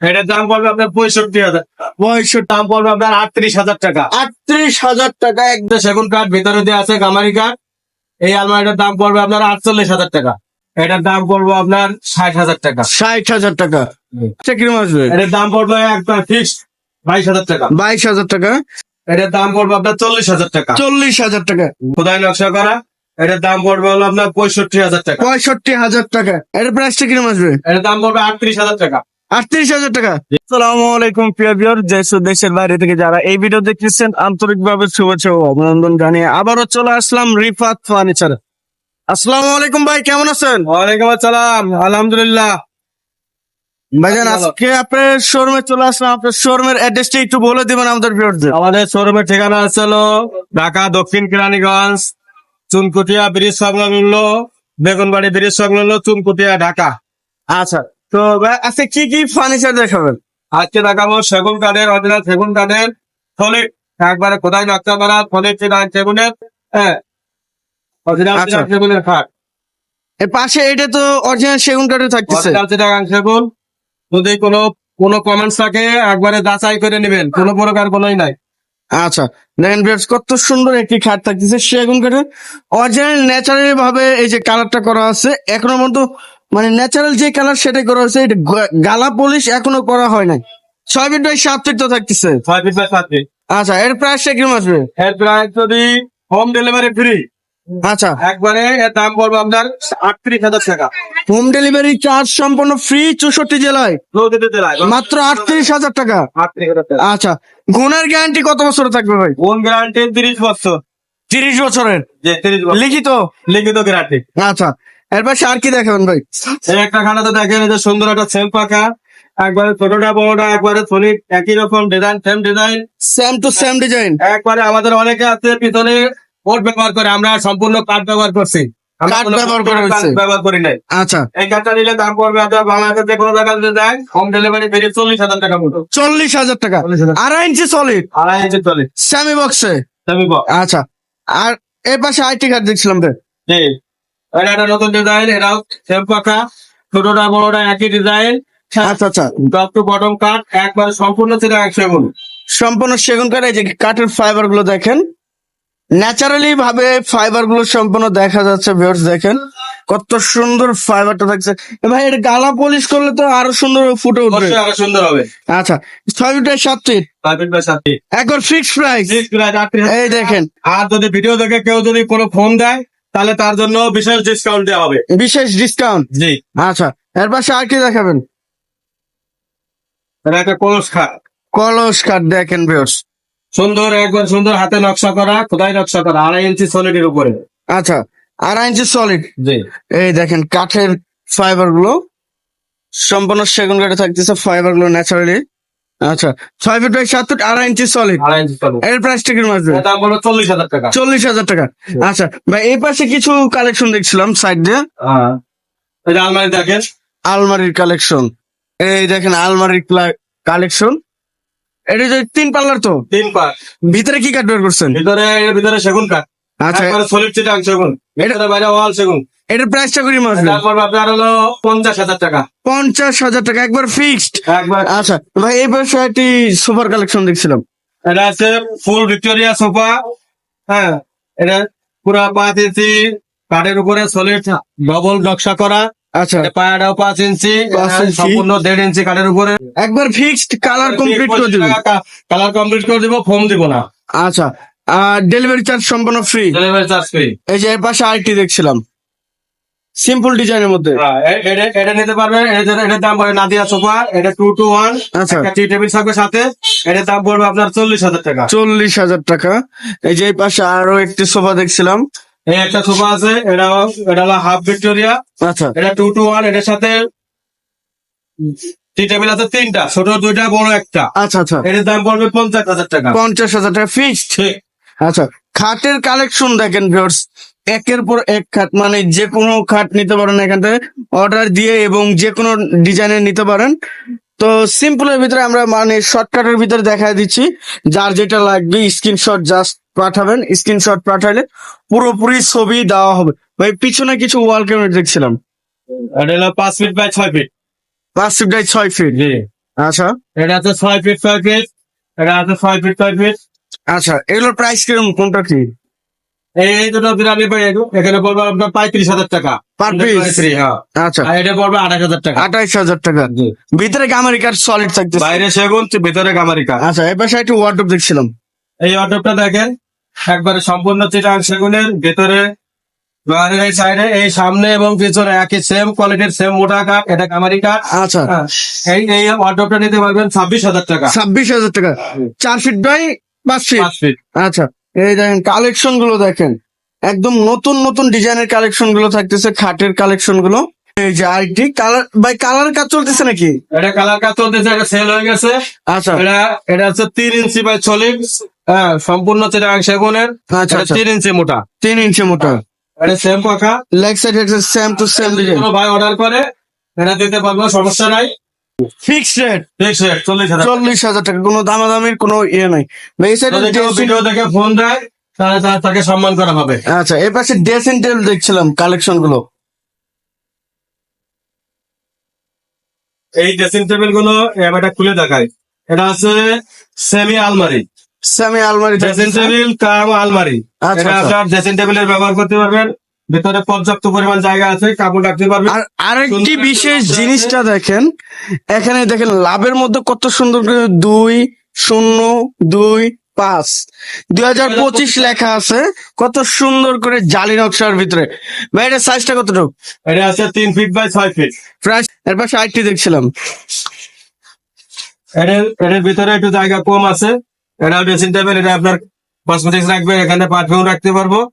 এটার দাম পড়বে আপনার পঁয়ষট্টি হাজার। পঁয়ষট্টি দাম পড়বে আপনার আটত্রিশ হাজার টাকা। আটত্রিশ হাজার টাকা একটা সেগুন কাঠ ভিতরে দিয়ে আছে গামারি কাঠ। এই আলমারিটার দাম পড়বে আপনার আটচল্লিশ হাজার টাকা। এটার দাম পড়বে আপনার ষাট হাজার টাকা। ষাট হাজার টাকা। কীরকম আসবে এটার দাম পড়বে একবার ফিক্সড বাইশ হাজার টাকা। বাইশ হাজার টাকা। এটার দাম পড়বে আপনার চল্লিশ হাজার টাকা। চল্লিশ হাজার টাকা। খোদাই নকশা করা। এটার দাম পড়বে হলো আপনার পঁয়ষট্টি হাজার টাকা। পঁয়ষট্টি হাজার টাকা। এর প্রাইসটা কীরকম আসবে? এটার দাম পড়বে আটত্রিশ হাজার টাকা। আটত্রিশ হাজার টাকা। আসসালামু আলাইকুম প্রিয় দেশ দেশের বাইরে থেকে যারা এই ভিডিও দেখতেছেন আন্তরিকভাবে শুভেচ্ছা ও অভিনন্দন জানিয়ে আবারও চলে আসলাম রিফাত ফার্নিচার আসসালামু আলাইকুম ভাই কেমন আছেন? ওয়ালাইকুম আসসালাম আলহামদুলিল্লাহ। ভাইজান আজকে আপনার শোরুমে চলে আসলাম। আপনার শোরুমের অ্যাড্রেসটা একটু বলে দিবেন আমাদের ভিউয়ারদের আমাদের শোরুমের ঠিকানা আছে ঢাকা দক্ষিণ কেরানীগঞ্জ চুনকুটিয়া ব্রিজ সংলগ্ন বেগুনবাড়ি ব্রিজ সংলগ্ন চুনকুটিয়া ঢাকা। আচ্ছা তো আজকে কি কি ফার্নিচার দেখাবেন? আজকে দেখাবো সেগুন কাঠের অরিজিনাল সেগুন কাঠের থলিট একবারে কোথায় নকশা করা চিনান সেগুনের হ্যাঁ অরিজিনাল আচ্ছা। সেগুনের খাট। এর পাশে এটা তো অরিজিনাল সেগুন কাঠে থাকতেছে। অরিজিনাল সেগুন। যদি কোনো কোনো কমেন্টস থাকে একবারে যাচাই করে নেবেন কোনো প্রকার কোনোই নাই। আচ্ছা দেখেন ভিউয়ার্স কত সুন্দর একটি খাট থাকতেছে সেগুন কাঠের। অরিজিনাল ন্যাচারাল ভাবে এই যে কালারটা করা আছে এখনও মতো মানে ন্যাচারাল যে কালার সেটাই করা হয়েছে এটা গালা পলিশ এখনও করা হয় নাই। ছয় ফিট বাই সাত ফিট তো থাকতেছে। ছয় ফিট বাই সাত ফিট আচ্ছা এর প্রাইস কীরকম আসবে? এর প্রাইস যদি হোম ডেলিভারি ফ্রি আচ্ছা। একবারে এর দাম পড়বে আপনার আটত্রিশ হাজার টাকা। হোম ডেলিভারি চার্জ সম্পূর্ণ ফ্রি চৌষট্টি জেলায়। মাত্র আটত্রিশ হাজার টাকা। আচ্ছা গুণের গ্যারান্টি কত বছর থাকবে ভাই? কোন গ্যারান্টি তিরিশ বছর। তিরিশ বছরের? লিখিত? লিখিত গ্যারান্টি আচ্ছা এর পাশে আর কি দেখাবেন ভাই? এই একটা খানাতে দেখেন যে সুন্দর একটা সেম পাকা একবারে ছোটটা বড়টা একবারে সলিড একই রকম design same design same to same design একবারে আমাদের অনেকে আছে পিছনে বোর্ড ব্যবহার করে আমরা সম্পূর্ণ কাঠ ব্যবহার করছি। আমরা ব্যবহার কাঠ করা নাই। আচ্ছা। এই কাঠটা নিলে দাম পড়বে আপনার যে কোনো হোম ডেলিভারি চল্লিশ হাজার টাকা মতো। চল্লিশ হাজার টাকা। আড়াই ইঞ্চি সলিড আড়াই ইঞ্চি চল্লিশ সেমি বক্সে বল আচ্ছা। আর এর পাশে আইটি কার্ড দেখছিলাম ভাই জি। এটা একটা নতুন ডিজাইন এটাও সেম ছোটটা বড়টা একই ডিজাইন আচ্ছা আচ্ছা। টপ টু বটম কাট একবার সম্পূর্ণ সেটা একশো সম্পূর্ণ সেগুন কাঠ এই যে কাঠের ফাইবারগুলো দেখেন। ন্যাচারালি ভাবে ফাইবারগুলো সম্পূর্ণ দেখা যাচ্ছে ভিউয়ার্স দেখেন। কত সুন্দর ফাইবারটা থাকছে। ভাই এটা গালা পলিশ করলে তো আরও সুন্দর ফুটে উঠবে। আরও সুন্দর হবে। আচ্ছা ছয় ফিটের সাত ফিট ফিট বাই সাত ফিট একবার ফিক্স প্রাইস এই দেখেন। আর যদি ভিডিও দেখে কেউ যদি কোনো ফোন দেয় তাহলে তার জন্য বিশেষ ডিসকাউন্ট দেওয়া হবে। বিশেষ ডিসকাউন্ট জি। আচ্ছা এর পাশে আর কি দেখাবেন? এটা একটা কলস খাট। কলস কাঠ দেখেন ভিউয়ার্স সুন্দর একবার সুন্দর হাতে নকশা করা খোদাই নকশা করা আড়াই ইঞ্চি সলিডের উপরে। আচ্ছা আড়াই ইঞ্চি সলিড জি। এই দেখেন কাঠের ফাইবারগুলো সম্পূর্ণ সেগুন কাঠে থাকতেছে ফাইবারগুলো ন্যাচারালি আচ্ছা ছয় ফিট বাই সাত ফিট আড়াই ইঞ্চি সলিড এর প্রাইসটা কীরকম আসবে? এর দাম হলো চল্লিশ হাজার টাকা। চল্লিশ হাজার টাকা। আচ্ছা ভাই এই পাশে কিছু কালেকশন দেখছিলাম সাইড দিয়ে। হ্যাঁ। আলমারি দেখেন। আলমারির কালেকশন এই দেখেন আলমারির কালেকশন এটা যে তিন পাল্লার তো? তিন পাঁচ ভিতরে কি কাঠ বের করছেন? ভিতরে ভিতরে সেগুন কাঠ। আচ্ছা। একবারে সলিড চিটাং সেগুন। এটা বাইরে ওয়াল সেগুন। এটার প্রাইসটা কীরকম আসবে তারপর আপনার হলো পঞ্চাশ হাজার টাকা। পঞ্চাশ হাজার টাকা একবার ফিক্সড একবার আচ্ছা ভাই এই একটি সুপার কালেকশন দেখছিলাম। এটা আছে ফুল ভিক্টোরিয়া সোফা। হ্যাঁ এটা পুরো পাঁচ ইঞ্চি কাঠের উপরে সলিড ডবল নকশা করা। আচ্ছা। পায়াটাও পাঁচ ইঞ্চি এটা ইঞ্চি। সম্পূর্ণ দেড় ইঞ্চি কাঠের উপরে। একবার ফিক্সড কালার কমপ্লিট করে কালার কমপ্লিট করে দিব ফোম দিব না। আচ্ছা আর ডেলিভারি চার্জ সম্পূর্ণ ফ্রি ডেলিভারি চার্জ ফ্রি এই যে এর পাশে আরেকটি দেখছিলাম। সিম্পল ডিজাইনের মধ্যে। এটা এটা নিতে পারবেন এটার দাম পড়বে নাদিয়া সোফা এটা টু টু ওয়ান একটা টি টেবিল থাকবে সাথে এটার দাম পড়বে আপনার চল্লিশ হাজার টাকা। চল্লিশ হাজার টাকা। এই যে এই পাশে আরও একটি সোফা দেখছিলাম। এই একটা সোফা আছে এটা এটা হলো হাফ ভিক্টোরিয়া আচ্ছা। এটা টু টু ওয়ান এটার সাথে টি টেবিল আছে তিনটা ছোট দুইটা বড় একটা। আচ্ছা আচ্ছা। এটার দাম পড়বে পঞ্চাশ হাজার টাকা। পঞ্চাশ হাজার টাকা ফিক্সড আচ্ছা খাটের কালেকশন দেখেন ভিউয়ার্স একের পর এক খাট মানে যে কোনো খাট নিতে পারেন এখান থেকে অর্ডার দিয়ে এবং যে কোনো ডিজাইনের নিতে পারেন। তো সিম্পলের ভিতরে আমরা মানে শর্টকাটের ভিতরে দেখা দিচ্ছি যার যেটা লাগবে স্ক্রিনশট জাস্ট পাঠাবেন স্ক্রিনশট পাঠালে পুরোপুরি ছবি দেওয়া হবে। ভাই পিছনে কিছু ওয়াল ক্যাবিনেট দেখছিলাম। এটা হলো পাঁচ ফিট বাই ছয় ফিট পাঁচ ফিট বাই ছয় ফিট জি। আচ্ছা। এটা আছে ছয় ফিট ছয় ফিট এটা আছে ছয় ফিট ছয় ফিট আচ্ছা এগুলোর প্রাইস কীরকম? কোনটা কি? এই দুটো বিরিয়ানি পাই এখানে পড়বে আপনার পঁয়ত্রিশ হাজার টাকা। Piece? হ্যাঁ। আচ্ছা। আর এটা পড়বে আঠাশ হাজার টাকা। আঠাইশ হাজার টাকা। ভিতরে গামারিকার সলিড থাকতেছে। বাইরে সেগুন ভিতরে গামারিকা। আচ্ছা এবার একটু ওয়ার্ডরোব দেখছিলাম। এই অটোটা দেখেন। একবারে সম্পূর্ণ চিটাং সেগুনের ভেতরে এই সাইডে এই সামনে এবং পিছনে একই সেম কোয়ালিটির সেম মোটা কাঠ এটা কামারি কাঠ। আচ্ছা। হ্যাঁ, এই এই অটোটা নিতে পারবেন ছাব্বিশ হাজার টাকা। ছাব্বিশ হাজার টাকা। চার ফিট বাই পাঁচ ফিট পাঁচ ফিট আচ্ছা এই দেখেন কালেকশনগুলো দেখেন। একদম নতুন নতুন ডিজাইনের কালেকশনগুলো থাকতেছে খাটের কালেকশনগুলো এই যে আইটি কালার বাই কালার কাজ চলতেছে নাকি? এটা কালার কাজ চলতেছে এটা সেল হয়ে গেছে। আচ্ছা। এটা এটা হচ্ছে তিন ইঞ্চি বাই চল্লিশ হ্যাঁ সম্পূর্ণ চিটাং সেগুনের। আচ্ছা আচ্ছা। তিন ইঞ্চি মোটা। তিন ইঞ্চি মোটা। এটা সেম পাখা leg side same to same design কোনো ভাই অর্ডার করে এটা দিতে পারব সমস্যা নাই। ফিক্সড রেট ফিক্স রেট চল্লিশ হাজার চল্লিশ হাজার টাকা কোনো দামাদামির কোনো ইয়ে নাই। এই সাইডে যদি ভিডিও দেখে ফোন দেয় তাহলে তাকে সম্মান করা হবে। আচ্ছা এর পাশে ড্রেসিং টেবিল দেখছিলাম কালেকশনগুলো। এই ড্রেসিং টেবিলগুলো এটা খুলে দেখায় এটা আছে সেমি আলমারি সেমি আলমারি ড্রেসিং টেবিল কাম আলমারি আচ্ছা। আপনার ড্রেসিং টেবিলের ব্যবহার করতে পারবেন। ভিতরে পর্যাপ্ত পরিমাণ জায়গা আছে কাপড় রাখতে পারবেন। আর আরেকটি বিশেষ জিনিসটা দেখেন এখানে দেখেন লাভের মধ্যে কত সুন্দর করে দুই শূন্য দুই পাঁচ। দুই হাজার পঁচিশ লেখা আছে কত সুন্দর করে জালি নকশার ভিতরে। ভাই এটার সাইজটা কতটুকু? এটা আছে তিন ফিট বাই ছয় ফিট প্রায় এর পাশে আরেকটি দেখছিলাম। এটার এটার ভিতরে একটু জায়গা কম আছে। এটা ড্রেসিং টেবিল এটা আপনার কসমেটিক্স রাখবেন এখানে পারফিউম রাখতে পারব।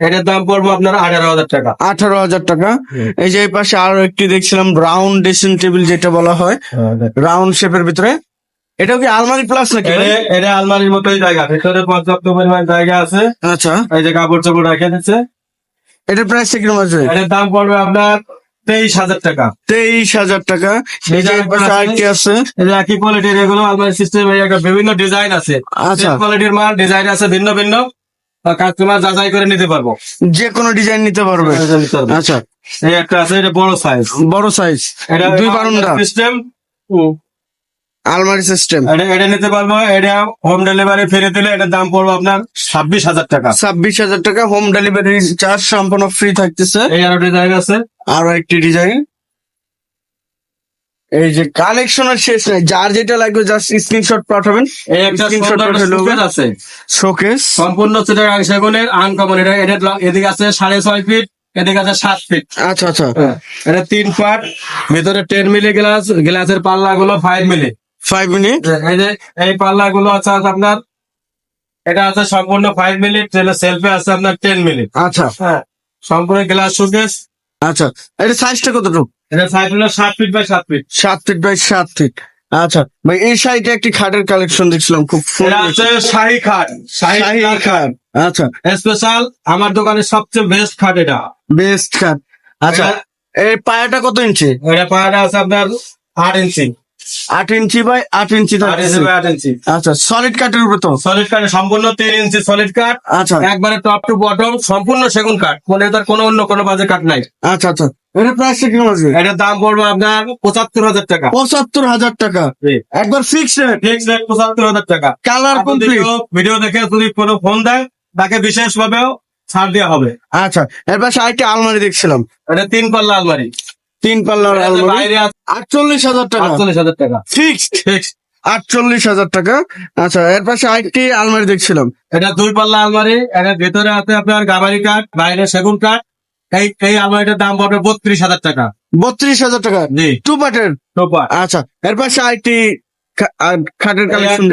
এটার দাম পড়ব আপনার আঠারো হাজার টাকা। আঠারো হাজার টাকা। এই যে এই পাশে আরও একটি দেখছিলাম রাউন্ড ড্রেসিং টেবিল যেটা বলা হয়। রাউন্ড শেপের ভিতরে। এটাও কি আলমারি প্লাস নাকি এটা- এটা আলমারির মতোই জায়গা। ভিতরে পর্যাপ্ত পরিমাণ জায়গা আছে। আচ্ছা। এই যে কাপড় চোপড় রেখে দিচ্ছে। এটার প্রাইস কীরকম আছে? এটার দাম পড়বে আপনার তেইশ হাজার টাকা। তেইশ হাজার টাকা। আছে। একই কোয়ালিটির এগুলো আলমারি সিস্টেম বিভিন্ন ডিজাইন আছে। আচ্ছা। কোয়ালিটির মাল ডিজাইন আছে ভিন্ন ভিন্ন। কাস্টমার যাচাই করে নিতে পারব। যে কোনো ডিজাইন নিতে পারবে। আচ্ছা। এই একটা আছে এটা বড় সাইজ বড় সাইজ এটা দুই বারুন্ডা সিস্টেম আলমারি সিস্টেম এটা এটা নিতে পারব এটা হোম ডেলিভারি ফিরে দিলে এটার দাম পড়বে আপনার ছাব্বিশ হাজার টাকা। ছাব্বিশ হাজার টাকা হোম ডেলিভারি চার্জ সম্পূর্ণ ফ্রি থাকতেছে। এই আরও ডিজাইন আছে। আরও একটি ডিজাইন এই যে কালেকশনের শেষ নাই যার যেটা লাগবে জাস্ট স্ক্রিনশট পাঠাবেন। এই একটা পাঠালে আছে। শোকেস সম্পূর্ণ চিটাগাং সেগুনের আনকমন এটা এটা এদিকে আছে সাড়ে ছয় ফিট এদিকে আছে সাত ফিট আচ্ছা আচ্ছা। এটা তিন পার্ট ভিতরে টেন মিলি গ্লাস গ্লাসের পাল্লা গুলো ফাইভ মিলি ফাইভ মিনিট এই যে এই পাল্লা গুলো আছে আপনার এটা আছে সম্পূর্ণ ফাইভ মিলি সেলফে আছে আপনার টেন মিলি আচ্ছা। হ্যাঁ সম্পূর্ণ গ্লাস শোকেস আচ্ছা এটা সাইজটা কতটুকু? এটা সাইজ হলো সাত ফিট বাই সাত ফিট সাত ফিট বাই সাত ফিট আচ্ছা ভাই এই সাইডে একটি খাটের কালেকশন দেখছিলাম খুব শাহী খাট শাহী খাট। আচ্ছা। স্পেশাল আমার দোকানের সবচেয়ে বেস্ট খাট এটা। বেস্ট খাট। আচ্ছা এই পায়াটা কত ইঞ্চি এটা পায়াটা আছে আপনার আট ইঞ্চি আট ইঞ্চি বাই আট ইঞ্চি আচ্ছা সলিড কাঠের উপরে তো? সলিড কাঠ সম্পূর্ণ তিন ইঞ্চি সলিড কাঠ আচ্ছা। একবারে টপ টু বটম সম্পূর্ণ সেগুন কাঠ মানে তার কোনো অন্য কোনো বাজে কাঠ নাই। আচ্ছা আচ্ছা। এটা প্রাইসটা কীরকম আছে এটার দাম পড়বে আপনার পঁচাত্তর হাজার টাকা। পঁচাত্তর হাজার টাকা। একবার ফিক্স রেট ফিক্স রেট পঁচাত্তর হাজার টাকা। কালার কমপ্লিট ভিডিও ভিডিও দেখে যদি কোনো ফোন দেয় তাকে বিশেষ ভাবেও ছাড় দেওয়া হবে। আচ্ছা এর পাশে আরেকটি আলমারি দেখছিলাম। এটা তিন পাল্লা আলমারি। তিন পাল্লার আলমারি আটচল্লিশ হাজার টাকা। আটচল্লিশ হাজার টাকা। ফিক্সড ফিক্স আটচল্লিশ হাজার টাকা। আচ্ছা এর পাশে আরেকটি আলমারি দেখছিলাম। এটা দুই পাল্লা আলমারি। এটার ভেতরে আছে আপনার গাবারি কাঠ বাইরে সেগুন কাঠ। এই এই আলমারিটার দাম পড়বে বত্রিশ হাজার টাকা। বত্রিশ হাজার টাকা। জি। টু পার্টের সুপার আচ্ছা এর পাশে আরেকটি খাটের কালেকশন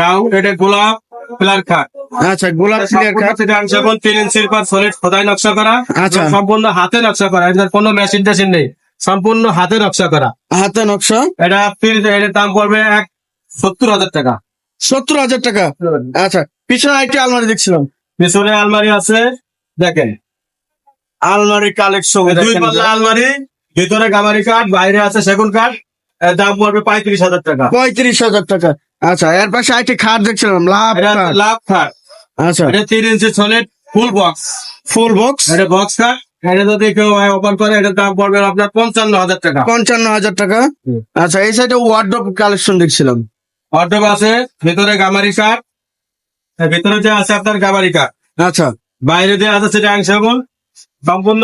রাউন্ড এটা গোলাপ পিলার খাট। আচ্ছা গোলাপ সিলের খাট। যেমন তিন ইঞ্চির পর সলিড খোদাই নকশা করা। আচ্ছা। সম্পূর্ণ হাতে নকশা করা। এটার কোনো মেশিন টেশিন নেই। সম্পূর্ণ হাতে নকশা করা। হাতে নকশা? এটা এটার দাম পড়বে এক সত্তর হাজার টাকা। সত্তর হাজার টাকা? আচ্ছা পিছনে আরেকটি আলমারি দেখছিলাম। পিছনে আলমারি আছে দেখেন। আলমারি কালেকশন দুই পাল্লা আলমারি। ভিতরে গামারি কাঠ বাইরে আছে সেগুন কাঠ দাম পড়বে পঁয়ত্রিশ হাজার টাকা। পঁয়ত্রিশ হাজার টাকা। আচ্ছা এর পাশে আরেকটি খাট দেখছিলাম লাভ লাভ খাট। আচ্ছা। এটা তিন inch solid full box full box এটা বক্স কাঠ এটা যদি কেউ ওপেন করে এটার দাম পড়বে আপনার পঞ্চান্ন হাজার টাকা। পঞ্চান্ন হাজার টাকা? আচ্ছা এই সাইডে ওয়ার্ড্রপ কালেকশন দেখছিলাম। অর্ডব আছে ভিতরে গামারি কাঠ এর ভিতরে যে আছে আপনার গামারি কাঠ আচ্ছা। বাইরে যে আছে সেটা সম্পূর্ণ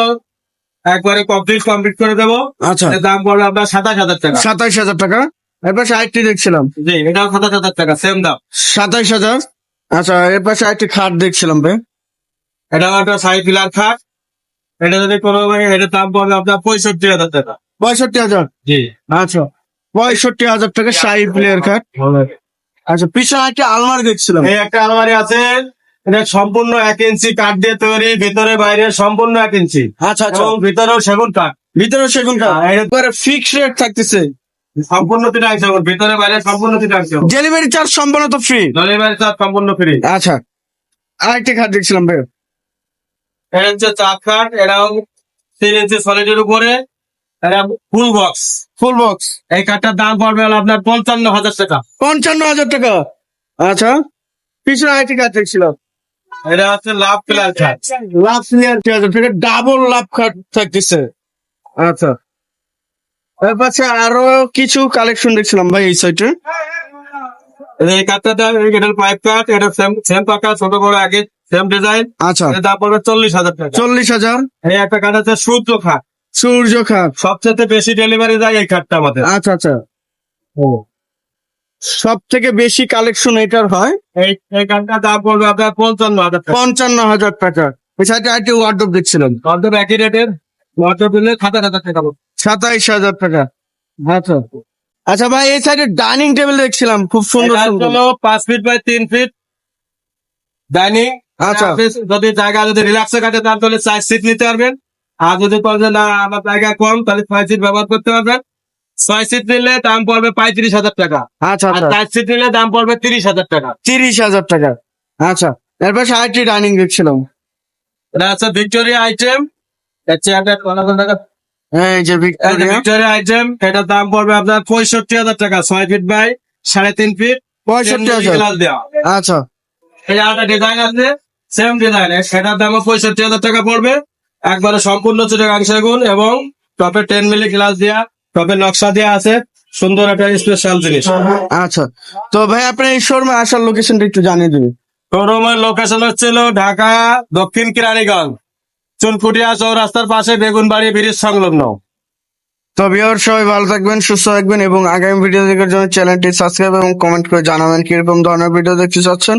একবারে কমপ্লিট কমপ্লিট করে দেবো। আচ্ছা। দাম পড়বে আপনার সাতাশ হাজার টাকা। সাতাইশ হাজার টাকা? এরপর আরেকটি দেখছিলাম। জি এটাও সাতাশ হাজার টাকা সেম দাম। সাতাইশ হাজার? আচ্ছা এর পাশে আরেকটি খাট দেখছিলাম ভাই। এটাও একটা সাই পিলার খাট। এটা যদি কোনো এটার দাম পড়বে আপনার পঁয়ষট্টি হাজার টাকা। পঁয়ষট্টি হাজার? জি। আচ্ছা পঁয়ষট্টি হাজার টাকা শাহি প্লেয়ার খাট আচ্ছা পিছনে একটা আলমারি দেখছিলাম। এই একটা আলমারি আছে এটা সম্পূর্ণ এক ইঞ্চি কাঠ দিয়ে তৈরি ভিতরে বাইরে সম্পূর্ণ এক ইঞ্চি। আচ্ছা আচ্ছা। ভিতরেও সেগুন কাঠ ভিতরে সেগুন কাঠ একবারে ফিক্স রেট থাকতেছে। সম্পূর্ণ তিন অংশ ভিতরে বাইরে সম্পূর্ণ তিন অংশ ডেলিভারি চার্জ সম্পূর্ণ তো ফ্রি ডেলিভারি চার্জ সম্পূর্ণ ফ্রি আচ্ছা আরেকটি খাট দেখছিলাম ভাই এটা হচ্ছে চার কাঠ এটাও তিন ইঞ্চি সলিডের উপরে এটা ফুল বক্স ফুল বক্স এই কাঠটার দাম পড়বে হলো আপনার পঞ্চান্ন হাজার টাকা। পঞ্চান্ন হাজার টাকা। আচ্ছা পিছনে আরেকটি খাট দেখছিলাম। এটা হচ্ছে লাভ পিলার কাঠ লাভ প্লেয়ার টাকা ডাবল লাভ খাট থাকতেছে। আচ্ছা পাশে আরও কিছু কালেকশন দেখছিলাম ভাই এই সাইডে এই কাঠটা এটার পাইপ কাঠ এটা সেম সেম পাকা ছোট বড় আগে সেম ডিজাইন আচ্ছা। দাম পড়বে চল্লিশ হাজার টাকা। চল্লিশ হাজার? এই একটা কাঠ আছে সূর্য খাট সূর্য খাট। সবচেয়ে বেশি ডেলিভারি যায় এই খাটটা আমাদের। আচ্ছা আচ্ছা। ও। সব থেকে বেশি কালেকশন এটার হয়? এই এই কাঠটার দাম পড়বে আপনার পঞ্চান্ন হাজার পঞ্চান্ন হাজার টাকা। ওই সাইডে আরেকটি ওয়ার্ডরোব দেখছিলাম। অর্ধেক একই রেটের মোটর দিলে সাতাশ হাজার টাকা। সাতাইশ হাজার টাকা। আচ্ছা। আচ্ছা ভাই এই সাইডে ডাইনিং টেবিল দেখছিলাম। খুব সুন্দর পাঁচ ফিট বাই তিন ফিট ডাইনিং আচ্ছা। যদি জায়গা যদি রিল্যাক্সে কাটে তাহলে তাহলে চার সিট নিতে পারবেন। আর যদি বলেন না আমার জায়গা কম তাহলে ছয় সিট ব্যবহার করতে পারবেন। ছয় সিট নিলে দাম পড়বে পঁয়ত্রিশ হাজার টাকা। আচ্ছা আর আচ্ছা চার সিট নিলে দাম পড়বে তিরিশ হাজার টাকা। তিরিশ হাজার টাকা। আচ্ছা এরপর আরেকটি ডাইনিং দেখছিলাম এটা ভিক্টোরিয়া আইটেম এই যে ভিক্টোরিয়া আইটেম এটার দাম পড়বে আপনার পঁয়ষট্টি হাজার টাকা। ছয় ফিট বাই সাড়ে তিন ফিট পঁয়ষট্টি হাজার। আচ্ছা। এই একটা ডিজাইন আছে। সেম ডিজাইন সেটার দামও পঁয়ষট্টি হাজার টাকা পড়বে। একবারে সম্পূর্ণ চিটাগাং সেগুন এবং টপে টেন মিলি গ্লাস দেওয়া টপে নকশা দেওয়া আছে। সুন্দর একটা স্পেশাল জিনিস। আচ্ছা। তো ভাই আপনি এই শোরুমে আসার লোকেশনটা একটু জানিয়ে দিবেন শোরুমের লোকেশন হচ্ছিল ঢাকা দক্ষিণ কিরানীগঞ্জ চুনকুটিয়া চৌরাস্তার পাশে বেগুনবাড়ি ব্রিজ সংলগ্ন। তো ভিউয়ার সবাই ভালো থাকবেন সুস্থ থাকবেন এবং আগামী ভিডিও দেখার জন্য চ্যানেলটি সাবস্ক্রাইব এবং কমেন্ট করে জানাবেন। কীরকম ধরনের ভিডিও দেখতে চাচ্ছেন?